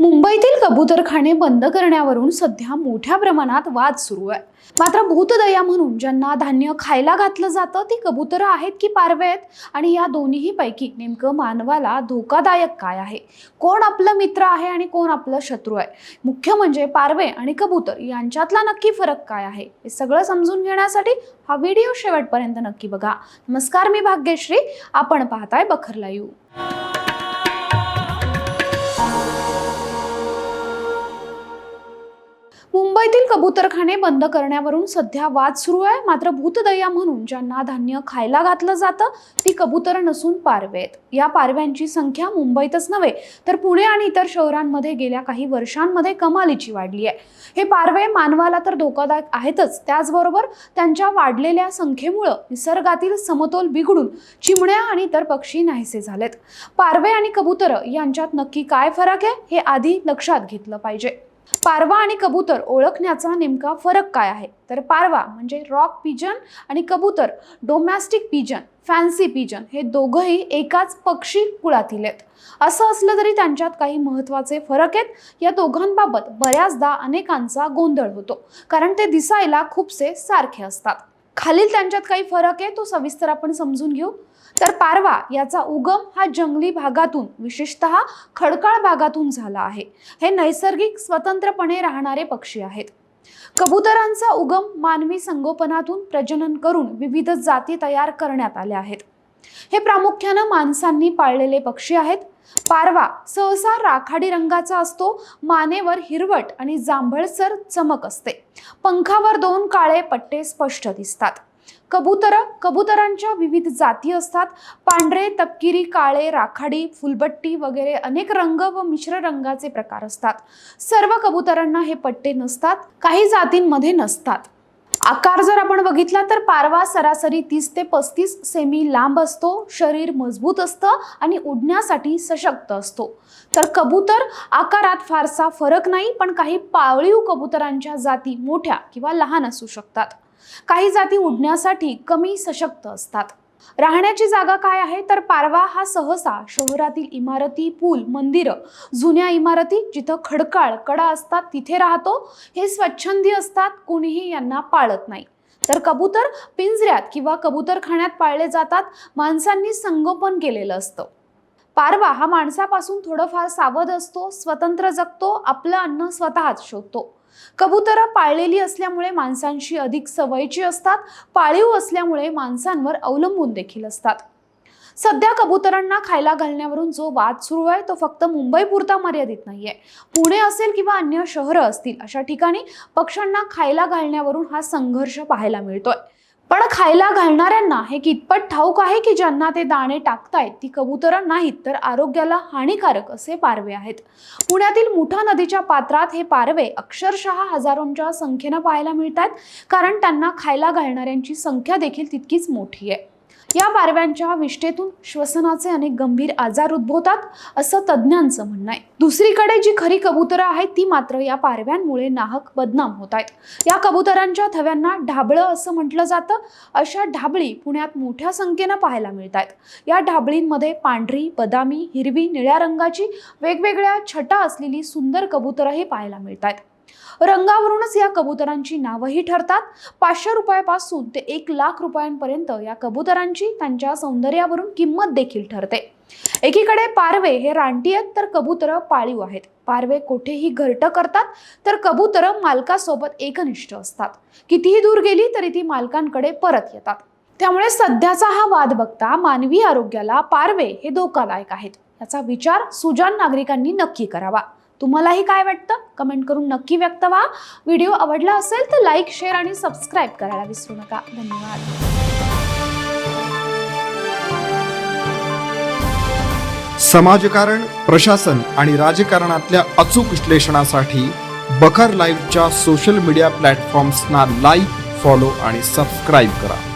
मुंबईतील कबूतरखाने बंद करण्यावरून सध्या मोठ्या प्रमाणात वाद सुरू आहे. मात्र भूतदया म्हणून ज्यांना धान्य खायला घातलं जातं ती कबुतरं आहेत की पारवे आहेत आणि या दोन्ही पैकी नेमकं मानवाला धोकादायक काय आहे? कोण आपलं मित्र आहे आणि कोण आपलं शत्रू आहे? मुख्य म्हणजे पारवे आणि कबूतर यांच्यातला नक्की फरक काय आहे? हे सगळं समजून घेण्यासाठी हा व्हिडिओ शेवटपर्यंत नक्की बघा. नमस्कार मी भाग्यश्री. आपण पाहताय बखर लाईव्ह. पुण्यातील कबूतरखाने बंद करण्यावरून सध्या वाद सुरू आहे. मात्र भूतदया म्हणून ज्यांना धान्य खायला घातलं जातं ती कबूतर नसून पारवे आहेत. या पारव्यांची संख्या मुंबईतच नव्हे तर पुणे आणि इतर शहरांमध्ये गेल्या काही वर्षांमध्ये कमालीची वाढली आहे. हे पारवे मानवाला तर धोकादायक आहेतच. त्याचबरोबर त्यांच्या वाढलेल्या संख्येमुळं निसर्गातील समतोल बिघडून चिमण्या आणि इतर पक्षी नाहीसे झालेत. पारवे आणि कबूतर यांच्यात नक्की काय फरक आहे हे आधी लक्षात घेतलं पाहिजे. पारवा आणि कबूतर ओळखण्याचा नेमका फरक काय आहे? तर पारवा म्हणजे रॉक पिजन आणि कबूतर domestic pigeon fancy pigeon he दोघंही एकाच पक्षी कुळातील आहेत. असं असलं तरी त्यांच्यात काही महत्त्वाचे फरक आहेत. या दोघांबाबत बऱ्याचदा अनेकांचा गोंधळ होतो कारण ते दिसायला खूपसे सारखे असतात. खालील त्यांच्यात काही फरक आहे? तो सविस्तर आपण समजून घेऊ. तर पारवा याचा उगम हा जंगली भागातून विशेषतः खडकाळ भागातून झाला आहे. हे नैसर्गिक स्वतंत्रपणे राहणारे पक्षी आहेत. कबुतरांचा उगम मानवी संगोपनातून प्रजनन करून विविध जाती तयार करण्यात आल्या आहेत. हे प्रामुख्यानं माणसांनी पाळलेले पक्षी आहेत. पारवा सहसा राखाडी रंगाचा असतो मानेवर हिरवट आणि जांभळसर चमक असते. पंखावर दोन काळे पट्टे स्पष्ट दिसतात. कबूतर कबुतरांच्या विविध जाती असतात. पांढरे तपकिरी काळे राखाडी फुलबट्टी वगैरे अनेक रंग व मिश्र रंगाचे प्रकार असतात. सर्व कबुतरांना हे पट्टे नसतात काही जातींमध्ये नसतात. आकार जर आपण बघितला तर पारवा सरासरी तीस ते पस्तीस सेमी लांब असतो शरीर मजबूत असतं आणि उडण्यासाठी सशक्त असतो. तर कबूतर आकारात फारसा फरक नाही पण काही पाळीव कबुतरांच्या जाती मोठ्या किंवा लहान असू शकतात. काही जाती उडण्यासाठी कमी सशक्त असतात. राहण्याची जागा काय आहे? तर पारवा हा सहसा शहरातील इमारती पूल मंदिरं जुन्या इमारती जिथं खडकाळ कडा असतात तिथे राहतो. हे स्वच्छंदी असतात कोणीही यांना पाळत नाही. तर कबूतर पिंजऱ्यात किंवा कबूतरखान्यात पाळले जातात माणसांनी संगोपन केलेलं असतं. पारवा हा माणसापासून थोडंफार सावध असतो स्वतंत्र जगतो आपलं अन्न स्वतःच शोधतो. कबुतरं पाळलेली असल्यामुळे माणसांशी अधिक सवयीची असतात पाळीव असल्यामुळे माणसांवर अवलंबून देखील असतात. सध्या कबुतरांना खायला घालण्यावरून जो वाद सुरू आहे तो फक्त मुंबई पुरता मर्यादित नाहीये. पुणे असेल किंवा अन्य शहरं असतील अशा ठिकाणी पक्ष्यांना खायला घालण्यावरून हा संघर्ष पाहायला मिळतोय. पण खायला घालणाऱ्यांना हे कितपत ठाऊक आहे की ज्यांना ते दाणे टाकतायत ती कबुतरं नाहीत तर आरोग्याला हानिकारक असे पारवे आहेत. पुण्यातील मुठा नदीच्या पात्रात हे पारवे अक्षरशः हजारोंच्या संख्येनं पाहायला मिळतात कारण त्यांना खायला घालणाऱ्यांची संख्या देखील तितकीच मोठी आहे. या पारव्यांच्या विष्ठेतून श्वसनाचे अनेक गंभीर आजार उद्भवतात असं तज्ज्ञांचं म्हणणं आहे. दुसरीकडे जी खरी कबुतरं आहेत ती मात्र या पारव्यांमुळे नाहक बदनाम होत आहेत. या कबुतरांच्या थव्यांना ढाबळं असं म्हटलं जातं. अशा ढाबळी पुण्यात मोठ्या संख्येनं पाहायला मिळत आहेत. या ढाबळींमध्ये पांढरी बदामी हिरवी निळ्या रंगाची वेगवेगळ्या छटा असलेली सुंदर कबुतरंही पाहायला मिळत आहेत. रंगावरूनच या कबुतरांची नावही ठरतात. पाचशे रुपयापासून ते एक लाख रुपयांपर्यंत या कबुतरांची त्यांच्या सौंदर्यावरून किंमत देखील ठरते. एकीकडे पारवे हे रानटी आहेत तर कबुतरं पाळीव आहेत. पारवे कोठेही घरटं करतात तर कबुतर मालकासोबत एकनिष्ठ असतात. कितीही दूर गेली तरी ती मालकांकडे परत येतात. त्यामुळे सध्याचा हा वाद बघता मानवी आरोग्याला पारवे हे धोकादायक आहेत. याचा विचार सुजान नागरिकांनी नक्की करावा. तुम्हालाही काय वाटतं? कमेंट करून नक्की व्यक्त व्हा. व्हिडिओ आवडला असेल तर लाईक शेअर आणि सबस्क्राईब करायला विसरू नका. धन्यवाद. समाजकारण प्रशासन आणि राजकारणातल्या अचूक विश्लेषणासाठी बखर लाईव्हच्या सोशल मीडिया प्लॅटफॉर्म्सना लाईक फॉलो आणि सबस्क्राईब करा.